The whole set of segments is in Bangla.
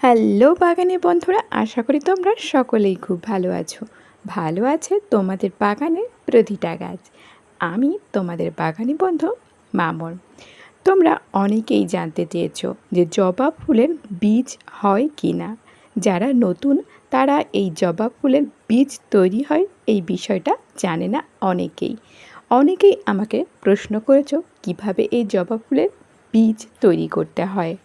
হ্যালো বাগানে বন্ধুরা, আশা করি তোমরা সকলেই খুব ভালো আছো। ভালো আছে তোমাদের বাগানের প্রতিটা গাছ। আমি তোমাদের বাগানি বন্ধু মামন। তোমরা অনেকেই জানতে চেয়েছো যে জবা ফুলের বীজ হয় কি না যারা নতুন, তারা এই জবা ফুলের বীজ তৈরি হয় এই বিষয়টা জানে না অনেকেই। অনেকেই আমাকে প্রশ্ন করেছ কীভাবে এই জবা ফুলের বীজ তৈরি করতে হয়।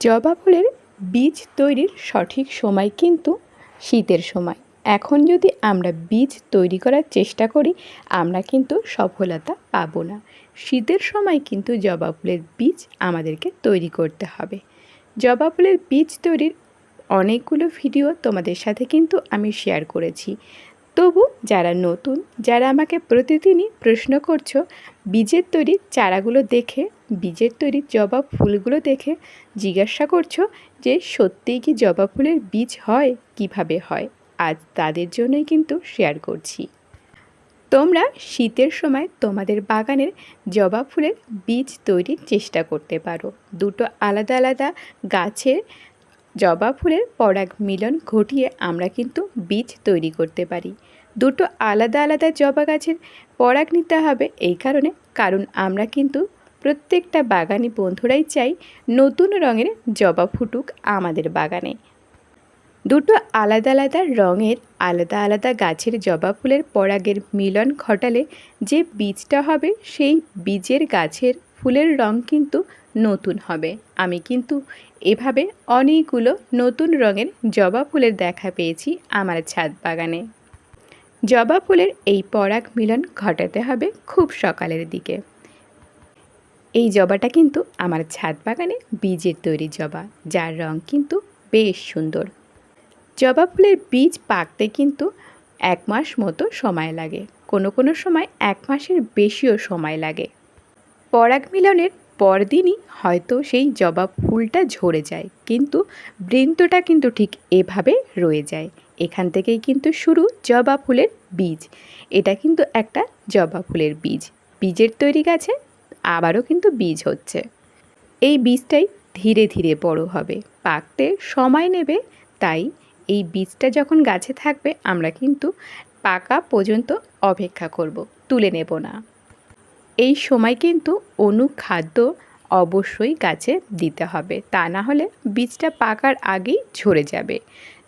জবা ফুলের বীজ তৈরির সঠিক সময় কিন্তু শীতের সময়। এখন যদি আমরা বীজ তৈরি করার চেষ্টা করি, আমরা কিন্তু সফলতা পাব না। শীতের সময় কিন্তু জবা ফুলের বীজ আমাদেরকে তৈরি করতে হবে। জবা ফুলের বীজ তৈরির অনেকগুলো ভিডিও তোমাদের সাথে কিন্তু আমি শেয়ার করেছি। তবু যারা নতুন, যারা আমাকে প্রতিদিনই প্রশ্ন করছ, বীজের তৈরি চারাগুলো দেখে, বীজের তৈরি জবা ফুলগুলো দেখে জিজ্ঞাসা করছ যে সত্যিই কি জবা ফুলের বীজ হয়, কীভাবে হয়? আজ তাদের জন্যই কিন্তু শেয়ার করছি। তোমরা শীতের সময় তোমাদের বাগানের জবা ফুলের বীজ তৈরির চেষ্টা করতে পারো। দুটো আলাদা আলাদা গাছের জবা ফুলের পরাগ মিলন ঘটিয়ে আমরা কিন্তু বীজ তৈরি করতে পারি। দুটো আলাদা আলাদা জবা গাছের পরাগ নিতে হবে এই কারণে, কারণ আমরা কিন্তু প্রত্যেকটা বাগানি বন্ধুরাই চাই নতুন রঙের জবা ফুটুক আমাদের বাগানে। দুটো আলাদা আলাদা রঙের আলাদা আলাদা গাছের জবা ফুলের পরাগের মিলন ঘটালে যে বীজটা হবে সেই বীজের গাছের ফুলের রং কিন্তু নতুন হবে। আমি কিন্তু এভাবে অনেকগুলো নতুন রঙের জবা ফুলের দেখা পেয়েছি আমার ছাদ বাগানে। জবা ফুলের এই পরাগ মিলন ঘটাতে হবে খুব সকালের দিকে। এই জবাটা কিন্তু আমার ছাদ বাগানে বীজের তৈরি জবা, যার রং কিন্তু বেশ সুন্দর। জবা ফুলের বীজ পাকতে কিন্তু এক মাস মতো সময় লাগে। কোনো কোনো সময় এক মাসের বেশিও সময় লাগে। পরাগ মিলনের পরদিনই হয়তো সেই জবা ফুলটা ঝরে যায়, কিন্তু বৃন্তটা কিন্তু ঠিক এভাবে রয়ে যায়। এখান থেকেই কিন্তু শুরু জবা ফুলের বীজ। এটা কিন্তু একটা জবা ফুলের বীজ। বীজের তৈরি গাছে আবারও কিন্তু বীজ হচ্ছে। এই বীজটাই ধীরে ধীরে বড় হবে। পাকতে সময় নেবে, তাই এই বীজটা যখন গাছে থাকবে, আমরা কিন্তু পাকা পর্যন্ত অপেক্ষা করব। তুলে নেব না। এই সময় কিন্তু অনুখাদ্য অবশ্যই গাছে দিতে হবে। তা না হলে বীজটা পাকার আগেই ঝরে যাবে।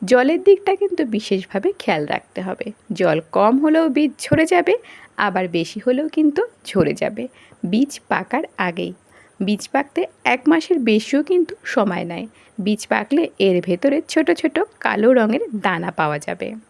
জলের দিকটা কিন্তু বিশেষভাবে খেয়াল রাখতে হবে। জল কম হলেও বীজ ঝরে যাবে, আবার বেশি হলেও কিন্তু ঝরে যাবে। বীজ পাকার আগেই। বীজ পাকতে এক মাসের বেশিও কিন্তু সময় নেয়। বীজ পাকলে এর ভেতরে ছোট ছোট কালো রঙের দানা পাওয়া যাবে।